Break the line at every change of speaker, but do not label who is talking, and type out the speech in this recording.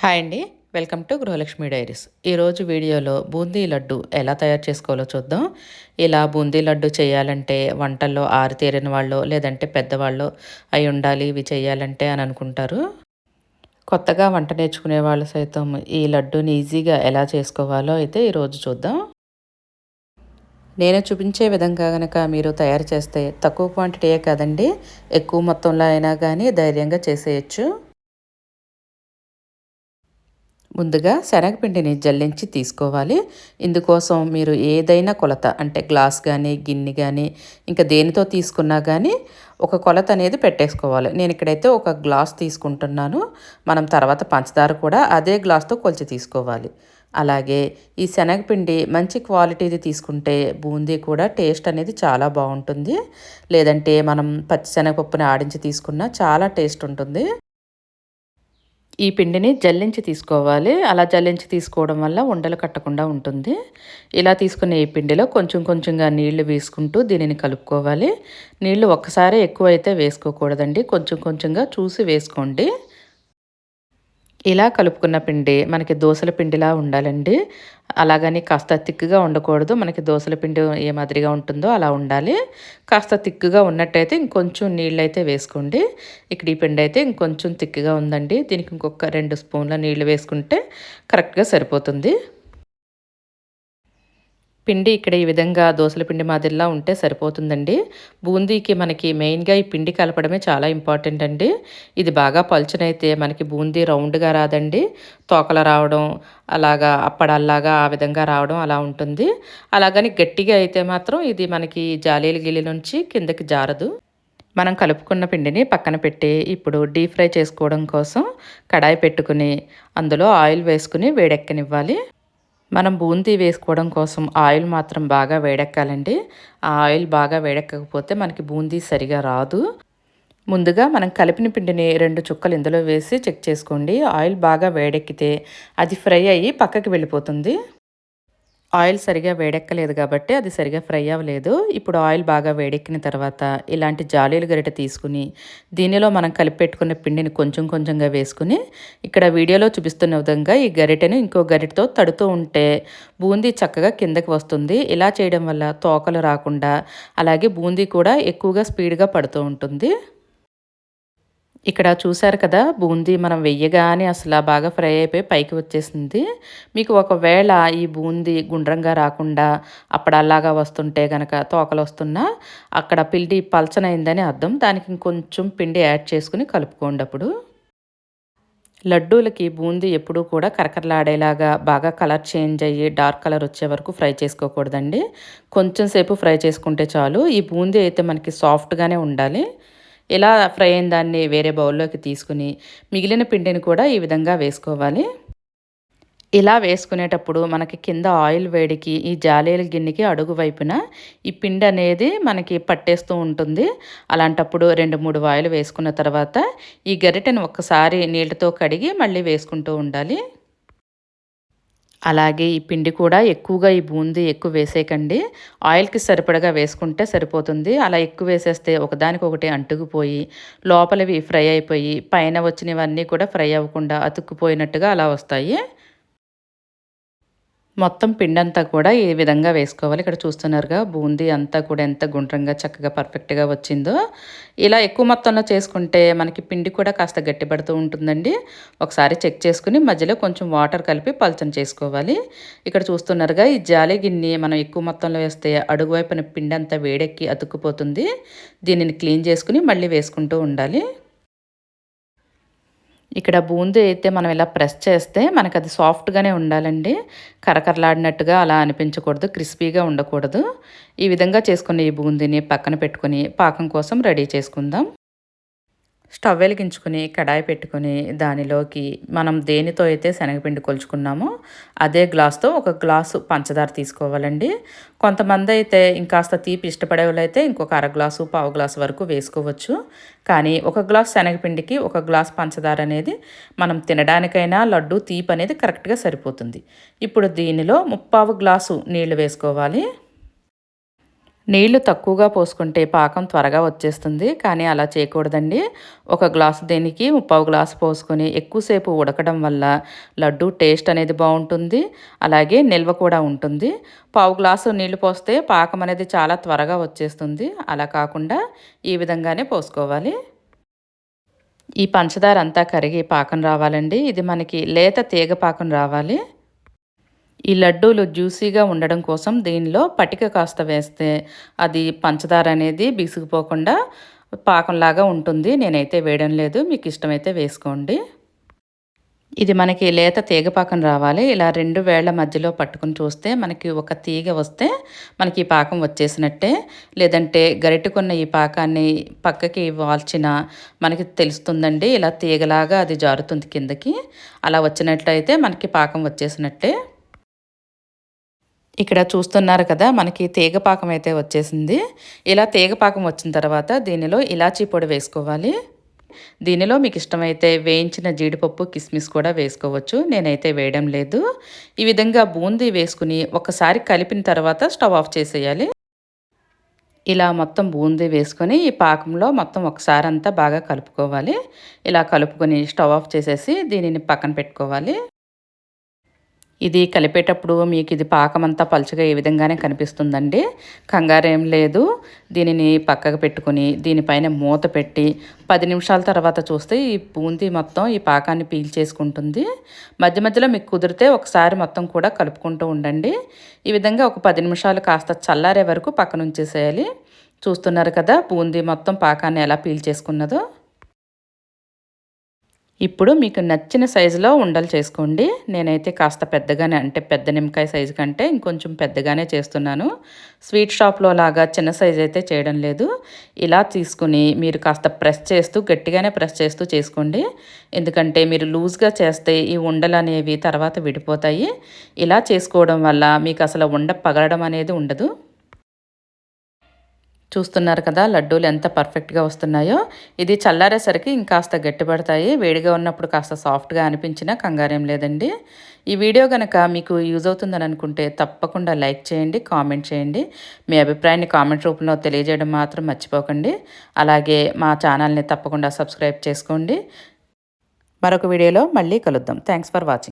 Hi అండి. Welcome to Gruhalakshmi diaries. ఈరోజు వీడియోలో బూందీ లడ్డు ఎలా తయారు చేసుకోవాలో చూద్దాం. ఇలా బూందీ లడ్డు చేయాలంటే వంటల్లో ఆరితేరిన వాళ్ళు లేదంటే పెద్దవాళ్ళు అయి ఉండాలి ఇవి చేయాలంటే అని అనుకుంటారు. కొత్తగా వంట నేర్చుకునే వాళ్ళు సైతం ఈ లడ్డూని ఈజీగా ఎలా చేసుకోవాలో అయితే ఈరోజు చూద్దాం. నేను చూపించే విధంగా కనుక మీరు తయారు చేస్తే తక్కువ క్వాంటిటీయే కాదండి. ఎక్కువ మొత్తంలో అయినా కానీ ధైర్యంగా చేసేయచ్చు. ముందుగా శనగపిండిని జల్లించి తీసుకోవాలి. ఇందుకోసం మీరు ఏదైనా కొలత అంటే గ్లాస్ కానీ గిన్నె కానీ ఇంకా దేనితో తీసుకున్నా కానీ ఒక కొలత అనేది పెట్టేసుకోవాలి. నేను ఇక్కడైతే ఒక గ్లాస్ తీసుకుంటున్నాను. మనం తర్వాత పంచదార కూడా అదే గ్లాస్తో కొలిచి తీసుకోవాలి. అలాగే ఈ శనగపిండి మంచి క్వాలిటీది తీసుకుంటే బూందీ కూడా టేస్ట్ అనేది చాలా బాగుంటుంది. లేదంటే మనం పచ్చి శనగపప్పుని ఆడించి తీసుకున్నా చాలా టేస్ట్ ఉంటుంది. ఈ పిండిని జల్లించి తీసుకోవాలి. అలా జల్లించి తీసుకోవడం వల్ల ఉండలు కట్టకుండా ఉంటుంది. ఇలా తీసుకునే ఈ పిండిలో కొంచెం కొంచెంగా నీళ్ళు వేసుకుంటూ దీనిని కలుపుకోవాలి. నీళ్ళు ఒక్కసారి ఎక్కువ అయితే వేసుకోకూడదండి. కొంచెం కొంచెంగా చూసి వేసుకోండి. ఇలా కలుపుకున్న పిండి మనకి దోశల పిండిలా ఉండాలండి. అలాగని కాస్త తిక్కుగా ఉండకూడదు. మనకి దోశల పిండి ఏ మాదిరిగా ఉంటుందో అలా ఉండాలి. కాస్త తిక్కుగా ఉన్నట్టయితే ఇంకొంచెం నీళ్ళు అయితే వేసుకోండి. ఇక్కడ ఈ పిండి అయితే ఇంకొంచెం తిక్కుగా ఉందండి. దీనికి ఇంకొక రెండు స్పూన్ల నీళ్ళు వేసుకుంటే కరెక్ట్గా సరిపోతుంది. పిండి ఇక్కడ ఈ విధంగా దోసల పిండి మాదిరిలా ఉంటే సరిపోతుందండి. బూందీకి మనకి మెయిన్గా ఈ పిండి కలపడమే చాలా ఇంపార్టెంట్ అండి. ఇది బాగా పలుచనైతే మనకి బూందీ రౌండ్గా రాదండి. తోకలు రావడం అలాగా అప్పడల్లాగా ఆ విధంగా రావడం అలా ఉంటుంది. అలాగని గట్టిగా అయితే మాత్రం ఇది మనకి జాలీల గిలి నుంచి కిందకి జారదు. మనం కలుపుకున్న పిండిని పక్కన పెట్టి ఇప్పుడు డీప్ ఫ్రై చేసుకోవడం కోసం కడాయి పెట్టుకుని అందులో ఆయిల్ వేసుకుని వేడెక్కనివ్వాలి. మనం బూందీ వేసుకోవడం కోసం ఆయిల్ మాత్రం బాగా వేడెక్కాలండి. ఆ ఆయిల్ బాగా వేడెక్కకపోతే మనకి బూందీ సరిగా రాదు. ముందుగా మనం కలిపిన పిండిని రెండు చుక్కలు ఇందులో వేసి చెక్ చేసుకోండి. ఆయిల్ బాగా వేడెక్కితే అది ఫ్రై అయ్యి పక్కకి వెళ్ళిపోతుంది. ఆయిల్ సరిగా వేడెక్కలేదు కాబట్టి అది సరిగా ఫ్రై అవ్వలేదు. ఇప్పుడు ఆయిల్ బాగా వేడెక్కిన తర్వాత ఇలాంటి జాలీలు గరిట తీసుకుని దీనిలో మనం కలిపెట్టుకున్న పిండిని కొంచెం కొంచెంగా వేసుకుని ఇక్కడ వీడియోలో చూపిస్తున్న విధంగా ఈ గరిటెను ఇంకో గరిటతో తడుతూ ఉంటే బూందీ చక్కగా కిందకి వస్తుంది. ఇలా చేయడం వల్ల తోకలు రాకుండా అలాగే బూందీ కూడా ఎక్కువగా స్పీడ్గా పడుతూ ఉంటుంది. ఇక్కడ చూసారు కదా బూందీ మనం వెయ్యగానే అసలు బాగా ఫ్రై అయిపోయి పైకి వచ్చేసింది. మీకు ఒకవేళ ఈ బూందీ గుండ్రంగా రాకుండా అప్పుడల్లాగా వస్తుంటే కనుక తోకలు వస్తున్నా అక్కడ పిండి పలచనైందని అర్థం. దానికి ఇంకొంచెం పిండి యాడ్ చేసుకుని కలుపుకోండి అప్పుడు. లడ్డూలకి బూందీ ఎప్పుడూ కూడా కరకరలాడేలాగా బాగా కలర్ చేంజ్ అయ్యి డార్క్ కలర్ వచ్చే వరకు ఫ్రై చేసుకోకూడదండి. కొంచెం సేపు ఫ్రై చేసుకుంటే చాలు. ఈ బూందీ అయితే మనకి సాఫ్ట్గానే ఉండాలి. ఇలా ఫ్రై అయిన దాన్ని వేరే బౌల్లోకి తీసుకుని మిగిలిన పిండిని కూడా ఈ విధంగా వేసుకోవాలి. ఇలా వేసుకునేటప్పుడు మనకి కింద ఆయిల్ వేడికి ఈ జాలీల గిన్నెకి అడుగు వైపున ఈ పిండి అనేది మనకి పట్టేస్తూ ఉంటుంది. అలాంటప్పుడు రెండు మూడు వాయిలు వేసుకున్న తర్వాత ఈ గరిటెను ఒక్కసారి నీళ్ళతో కడిగి మళ్ళీ వేసుకుంటూ ఉండాలి. అలాగే ఈ పిండి కూడా ఎక్కువగా ఈ బూందీ ఎక్కువ వేసేయకండి. ఆయిల్కి సరిపడగా వేసుకుంటే సరిపోతుంది. అలా ఎక్కువ వేసేస్తే ఒకదానికొకటి అంటుకుపోయి లోపలవి ఫ్రై అయిపోయి పైన వచ్చినవన్నీ కూడా ఫ్రై అవ్వకుండా అతుక్కుపోయినట్టుగా అలా వస్తాయి. మొత్తం పిండి అంతా కూడా ఏ విధంగా వేసుకోవాలి. ఇక్కడ చూస్తున్నారుగా బూందీ అంతా కూడా ఎంత గుండ్రంగా చక్కగా పర్ఫెక్ట్గా వచ్చిందో. ఇలా ఎక్కువ మొత్తంలో చేసుకుంటే మనకి పిండి కూడా కాస్త గట్టిపడుతూ ఉంటుందండి. ఒకసారి చెక్ చేసుకుని మధ్యలో కొంచెం వాటర్ కలిపి పలచన చేసుకోవాలి. ఇక్కడ చూస్తున్నారుగా ఈ జాలి గిన్నె మనం ఎక్కువ మొత్తంలో వేస్తే అడుగు వైపున పిండి అంతా వేడెక్కి అతుక్కుపోతుంది. దీనిని క్లీన్ చేసుకుని మళ్ళీ వేసుకుంటూ ఉండాలి. ఇక్కడ బూందీ అయితే మనం ఇలా ప్రెస్ చేస్తే మనకు అది సాఫ్ట్గానే ఉండాలండి. కరకరలాడినట్టుగా అలా అనిపించకూడదు క్రిస్పీగా ఉండకూడదు. ఈ విధంగా చేసుకుని ఈ బూందీని పక్కన పెట్టుకుని పాకం కోసం రెడీ చేసుకుందాం. స్టవ్ వెలిగించుకుని కడాయి పెట్టుకుని దానిలోకి మనం దేనితో అయితే శనగపిండి కొలుచుకున్నామో అదే గ్లాస్తో ఒక గ్లాసు పంచదార తీసుకోవాలండి. కొంతమంది అయితే ఇంకాస్త తీపి ఇష్టపడే అయితే ఇంకొక అర గ్లాసు పావు గ్లాసు వరకు వేసుకోవచ్చు. కానీ ఒక గ్లాస్ శనగపిండికి ఒక గ్లాస్ పంచదార అనేది మనం తినడానికైనా లడ్డు తీపి అనేది కరెక్ట్గా సరిపోతుంది. ఇప్పుడు దీనిలో ముప్పావు గ్లాసు నీళ్ళు వేసుకోవాలి. నీళ్ళు తక్కువగా పోసుకుంటే పాకం త్వరగా వచ్చేస్తుంది కానీ అలా చేయకూడదండి. ఒక గ్లాసు దేనికి ముప్పావు గ్లాసు పోసుకొని ఎక్కువసేపు ఉడకడం వల్ల లడ్డు టేస్ట్ అనేది బాగుంటుంది అలాగే నిల్వ కూడా ఉంటుంది. పావు గ్లాసు నీళ్ళు పోస్తే పాకం అనేది చాలా త్వరగా వచ్చేస్తుంది. అలా కాకుండా ఈ విధంగానే పోసుకోవాలి. ఈ పంచదార అంతా కరిగి పాకం రావాలండి. ఇది మనకి లేత తీగ పాకం రావాలి. ఈ లడ్డూలు జ్యూసీగా ఉండడం కోసం దీనిలో పటిక కాస్త వేస్తే అది పంచదార అనేది బిగుసుకుపోకుండా పాకంలాగా ఉంటుంది. నేనైతే వేయడం లేదు. మీకు ఇష్టమైతే వేసుకోండి. ఇది మనకి లేత తీగ పాకం రావాలి. ఇలా రెండు వేళ్ళ మధ్యలో పట్టుకుని చూస్తే మనకి ఒక తీగ వస్తే మనకి ఈ పాకం వచ్చేసినట్టే. లేదంటే గరిటకున్న ఈ పాకాన్ని పక్కకి వాల్చిన మనకి తెలుస్తుందండి. ఇలా తీగలాగా అది జారుతుంది కిందకి. అలా వచ్చినట్లయితే మనకి పాకం వచ్చేసినట్టే. ఇక్కడ చూస్తున్నారు కదా మనకి తీగపాకం అయితే వచ్చేసింది. ఇలా తీగపాకం వచ్చిన తర్వాత దీనిలో ఇలాచీ పొడి వేసుకోవాలి. దీనిలో మీకు ఇష్టమైతే వేయించిన జీడిపప్పు కిస్మిస్ కూడా వేసుకోవచ్చు. నేనైతే వేయడం లేదు. ఈ విధంగా బూందీ వేసుకుని ఒకసారి కలిపిన తర్వాత స్టవ్ ఆఫ్ చేసేయాలి. ఇలా మొత్తం బూందీ వేసుకొని ఈ పాకంలో మొత్తం ఒకసారి అంతా బాగా కలుపుకోవాలి. ఇలా కలుపుకొని స్టవ్ ఆఫ్ చేసేసి దీనిని పక్కన పెట్టుకోవాలి. ఇది కలిపేటప్పుడు మీకు ఇది పాకమంతా పలుచగా ఏ విధంగానే కనిపిస్తుందండి. కంగారేం లేదు. దీనిని పక్కకు పెట్టుకుని దీనిపైన మూత పెట్టి పది నిమిషాల తర్వాత చూస్తే ఈ బూందీ మొత్తం ఈ పాకాన్ని పీల్చేసుకుంటుంది మధ్య మధ్యలో మీకు కుదిరితే ఒకసారి మొత్తం కూడా కలుపుకుంటూ ఉండండి. ఈ విధంగా ఒక పది నిమిషాలు కాస్త చల్లారే వరకు పక్కనుంచేసేయాలి. చూస్తున్నారు కదా బూందీ మొత్తం పాకాన్ని ఎలా పీల్చేసుకున్నదో ఇప్పుడు మీకు నచ్చిన సైజులో ఉండలు చేసుకోండి. నేనైతే కాస్త పెద్దగానే అంటే పెద్ద నిమ్మకాయ సైజు కంటే ఇంకొంచెం పెద్దగానే చేస్తున్నాను. స్వీట్ షాప్లో లాగా చిన్న సైజు అయితే చేయడం లేదు. ఇలా తీసుకుని మీరు కాస్త ప్రెస్ చేస్తూ గట్టిగానే ప్రెస్ చేస్తూ చేసుకోండి. ఎందుకంటే మీరు లూజ్గా చేస్తే ఈ ఉండలు అనేవి తర్వాత విడిపోతాయి. ఇలా చేసుకోవడం వల్ల మీకు అసలు ఉండ పగలడం అనేది ఉండదు. చూస్తున్నారు కదా లడ్డూలు ఎంత పర్ఫెక్ట్గా వస్తున్నాయో. ఇది చల్లారేసరికి ఇంకాస్త గట్టిపడతాయి. వేడిగా ఉన్నప్పుడు కాస్త సాఫ్ట్గా అనిపించినా కంగారేం లేదండి. ఈ వీడియో కనుక మీకు యూజ్ అవుతుందని అనుకుంటే తప్పకుండా లైక్ చేయండి కామెంట్ చేయండి. మీ అభిప్రాయాన్ని కామెంట్ రూపంలో తెలియజేయడం మాత్రం మర్చిపోకండి. అలాగే మా ఛానల్ని తప్పకుండా సబ్స్క్రైబ్ చేసుకోండి. మరొక వీడియోలో మళ్ళీ కలుద్దాం. Thanks for watching.